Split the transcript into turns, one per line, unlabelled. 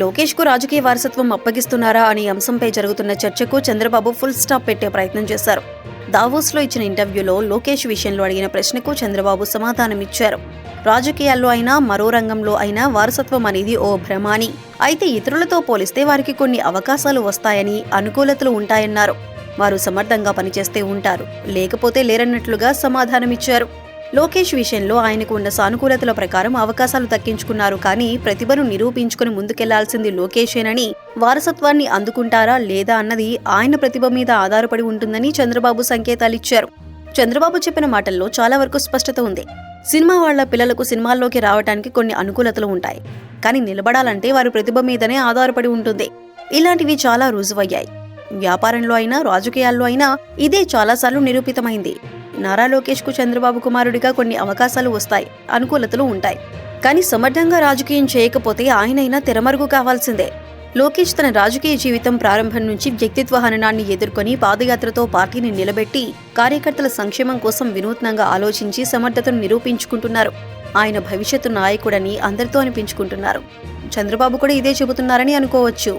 లోకేష్కు రాజకీయ వారసత్వం అప్పగిస్తున్నారా అనే అంశంపై జరుగుతున్న చర్చకు చంద్రబాబు ఫుల్ స్టాప్ పెట్టే ప్రయత్నం చేశారు. దావోస్లో ఇచ్చిన ఇంటర్వ్యూలో లోకేష్ విషయంలో అడిగిన ప్రశ్నకు చంద్రబాబు సమాధానమిచ్చారు. రాజకీయాల్లో అయినా మరో రంగంలో అయినా వారసత్వం అనేది ఓ భ్రమాని. అయితే ఇతరులతో పోలిస్తే వారికి కొన్ని అవకాశాలు వస్తాయని అనుకూలతలు ఉంటాయన్నారు. వారు సమర్థంగా పనిచేస్తే ఉంటారు. లేకపోతే లేరన్నట్లుగా సమాధానమిచ్చారు. లోకేష్ విషయంలో ఆయనకు ఉన్న సానుకూలతల ప్రకారం అవకాశాలు దక్కించుకున్నారు. కానీ ప్రతిభను నిరూపించుకుని ముందుకెళ్ళాల్సింది లోకేషేనని వారసత్వాన్ని అందుకుంటారా లేదా అన్నది ఆయన ప్రతిభ మీద ఆధారపడి ఉంటుందని చంద్రబాబు సంకేతాలిచ్చారు చంద్రబాబు చెప్పిన మాటల్లో చాలా వరకు స్పష్టత ఉంది. సినిమా వాళ్ళ పిల్లలకు సినిమాల్లోకి రావడానికి కొన్ని అనుకూలతలు ఉంటాయి. కానీ నిలబడాలంటే వారి ప్రతిభ మీదనే ఆధారపడి ఉంటుంది. ఇలాంటివి చాలా రుజువయ్యాయి. వ్యాపారంలో అయినా రాజకీయాల్లో అయినా ఇదే చాలాసార్లు నిరూపితమైంది. నారా లోకేష్కు చంద్రబాబు కుమారుడిగా కొన్ని అవకాశాలు వస్తాయి అనుకూలతలు ఉంటాయి. కానీ సమర్థంగా రాజకీయం చేయకపోతే ఆయనైనా తెరమరుగు కావాల్సిందే. లోకేష్ తన రాజకీయ జీవితం ప్రారంభం నుంచి వ్యక్తిత్వ హననాన్ని ఎదుర్కొని పాదయాత్రతో పార్టీని నిలబెట్టి కార్యకర్తల సంక్షేమం కోసం వినూత్నంగా ఆలోచించి సమర్థతను నిరూపించుకుంటున్నారు. ఆయన భవిష్యత్తు నాయకుడని అందరితో అనిపించుకుంటున్నారు. చంద్రబాబు కూడా ఇదే చెబుతున్నారని అనుకోవచ్చు.